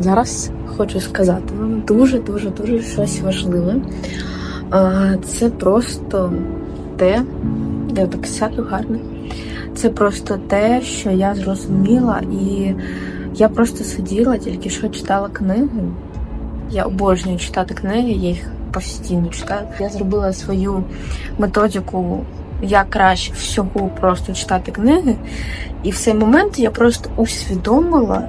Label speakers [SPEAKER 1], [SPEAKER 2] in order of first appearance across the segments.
[SPEAKER 1] Зараз хочу сказати вам дуже-дуже дуже щось важливе. Це просто те, я так сяду гарно. Це просто те, що я зрозуміла, і я просто сиділа, тільки що читала книги. Я обожнюю читати книги, я їх постійно читаю. Я зробила свою методику, як краще всього просто читати книги. І в цей момент я просто усвідомила,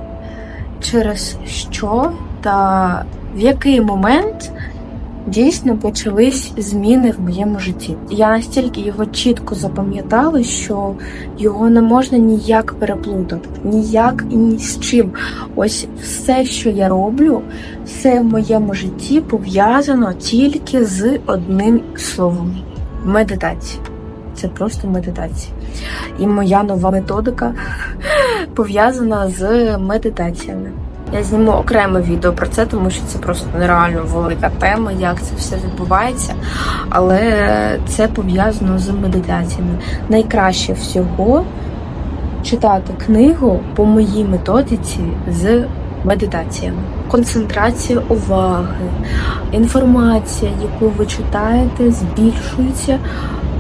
[SPEAKER 1] через що та в який момент дійсно почались зміни в моєму житті. Я настільки його чітко запам'ятала, що його не можна ніяк переплутати, ніяк і ні з чим. Ось все, що я роблю, все в моєму житті пов'язано тільки з одним словом медитація. Це просто медитація. І моя нова методика пов'язана з медитаціями. Я зніму окреме відео про це, тому що це просто нереально велика тема, як це все відбувається. Але це пов'язано з медитаціями. Найкраще всього читати книгу по моїй методиці з медитаціями. Концентрація уваги, інформація, яку ви читаєте, збільшується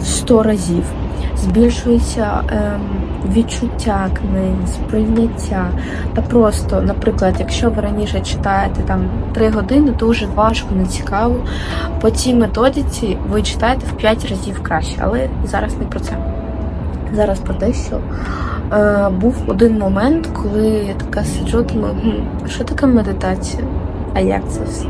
[SPEAKER 1] в 100 разів. Збільшується ем, відчуття книги, сприйняття. Та просто, наприклад, якщо ви раніше читаєте там 3 години, дуже важко, не цікаво. По цій методиці ви читаєте в 5 разів краще, але зараз не про це. Зараз про те, що е, був один момент, коли я така сиджу, думаю, що таке медитація? А як це все?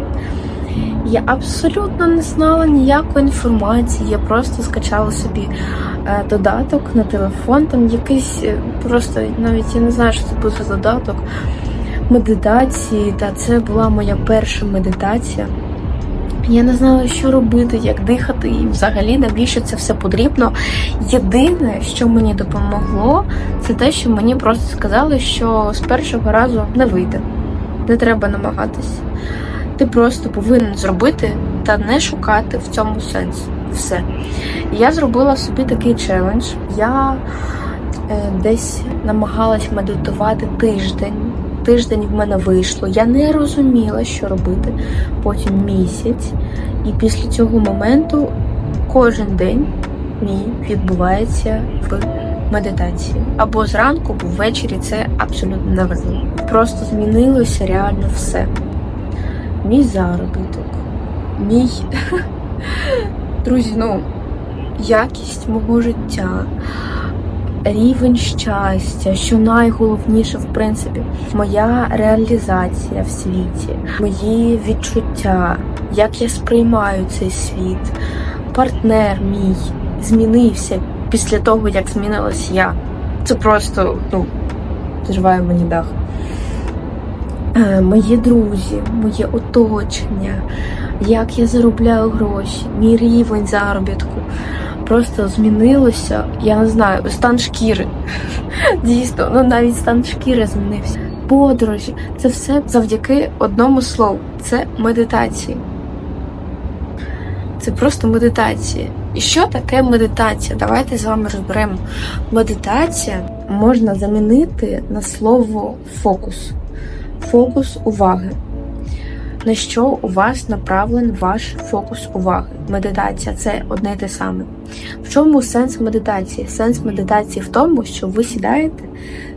[SPEAKER 1] Я абсолютно не знала ніякої інформації. Я просто скачала собі е, додаток на телефон. Там якийсь е, просто навіть я не знаю, що це був за додаток медитації. Та це була моя перша медитація. Я не знала, що робити, як дихати, і взагалі навіщо це все потрібно. Єдине, що мені допомогло, це те, що мені просто сказали, що з першого разу не вийде, не треба намагатись. Ти просто повинен зробити та не шукати в цьому сенс. Все. Я зробила собі такий челендж. Я е, десь намагалась медитувати тиждень. Тиждень в мене вийшло. Я не розуміла, що робити. Потім місяць. І після цього моменту кожен день мій відбувається в медитації. Або зранку, або ввечері це абсолютно неважливо. Просто змінилося реально все мій заробіток, мій друзі, ну, якість мого життя, рівень щастя, що найголовніше, в принципі, моя реалізація в світі, мої відчуття, як я сприймаю цей світ, партнер мій змінився після того, як змінилась я. Це просто, ну, зриває мені дах. Е, мої друзі, моє оточення, як я заробляю гроші, мій рівень заробітку просто змінилося. Я не знаю, стан шкіри. Дійсно, ну навіть стан шкіри змінився. Подорожі, це все завдяки одному слову. Це медитації. Це просто медитація. І що таке медитація? Давайте з вами розберемо. Медитація можна замінити на слово фокус фокус уваги. На що у вас направлен ваш фокус уваги? Медитація це одне те саме. В чому сенс медитації? Сенс медитації в тому, що ви сідаєте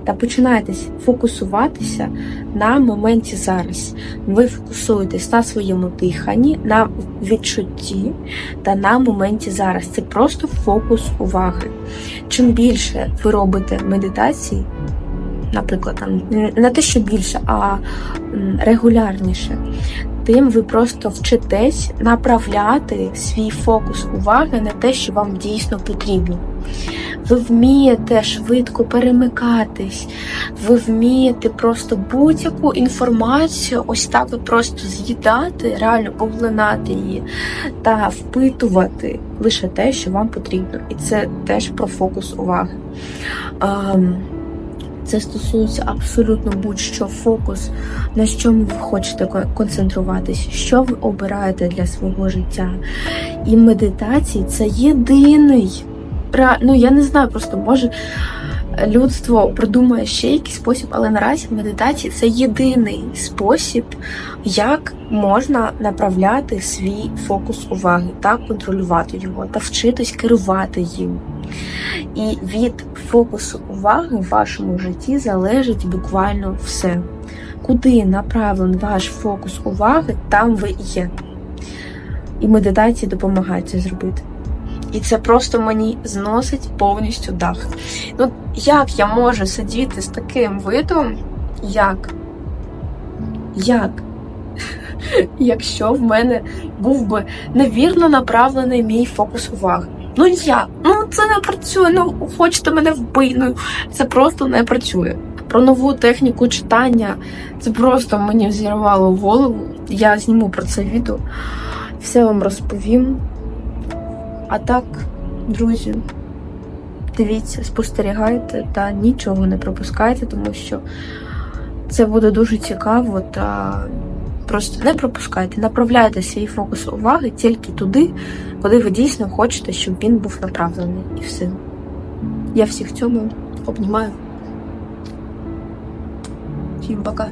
[SPEAKER 1] та починаєте фокусуватися на моменті зараз. Ви фокусуєтесь на своєму диханні, на відчутті та на моменті зараз. Це просто фокус уваги. Чим більше ви робите медитації, наприклад, там не те, що більше, а регулярніше, тим ви просто вчитесь направляти свій фокус уваги на те, що вам дійсно потрібно. Ви вмієте швидко перемикатись, ви вмієте просто будь-яку інформацію, ось так от просто з'їдати, реально поглинати її та впитувати лише те, що вам потрібно. І це теж про фокус уваги. Це стосується абсолютно будь-що фокус, на чому ви хочете концентруватися, що ви обираєте для свого життя. І медитації це єдиний. Ну, я не знаю, просто може людство придумає ще якийсь спосіб, але наразі медитація це єдиний спосіб, як можна направляти свій фокус уваги та контролювати його, та вчитись керувати їм. І від фокусу уваги в вашому житті залежить буквально все. Куди направлений ваш фокус уваги, там ви є. І медитація допомагає це зробити. І це просто мені зносить повністю дах. Ну, як я можу сидіти з таким видом? Як? Як? Якщо в мене був би невірно направлений мій фокус уваги. Ну як? Ну це не працює. Ну хочете мене вбий. Ну це просто не працює. Про нову техніку читання це просто мені взірвало голову. Я зніму про це відео, все вам розповім. А так, друзі, дивіться, спостерігайте та нічого не пропускайте, тому що це буде дуже цікаво та просто не пропускайте, направляйте свій фокус уваги тільки туди, куди ви дійсно хочете, щоб він був направлений. І все. Я всіх цьому обнімаю. Всім пока.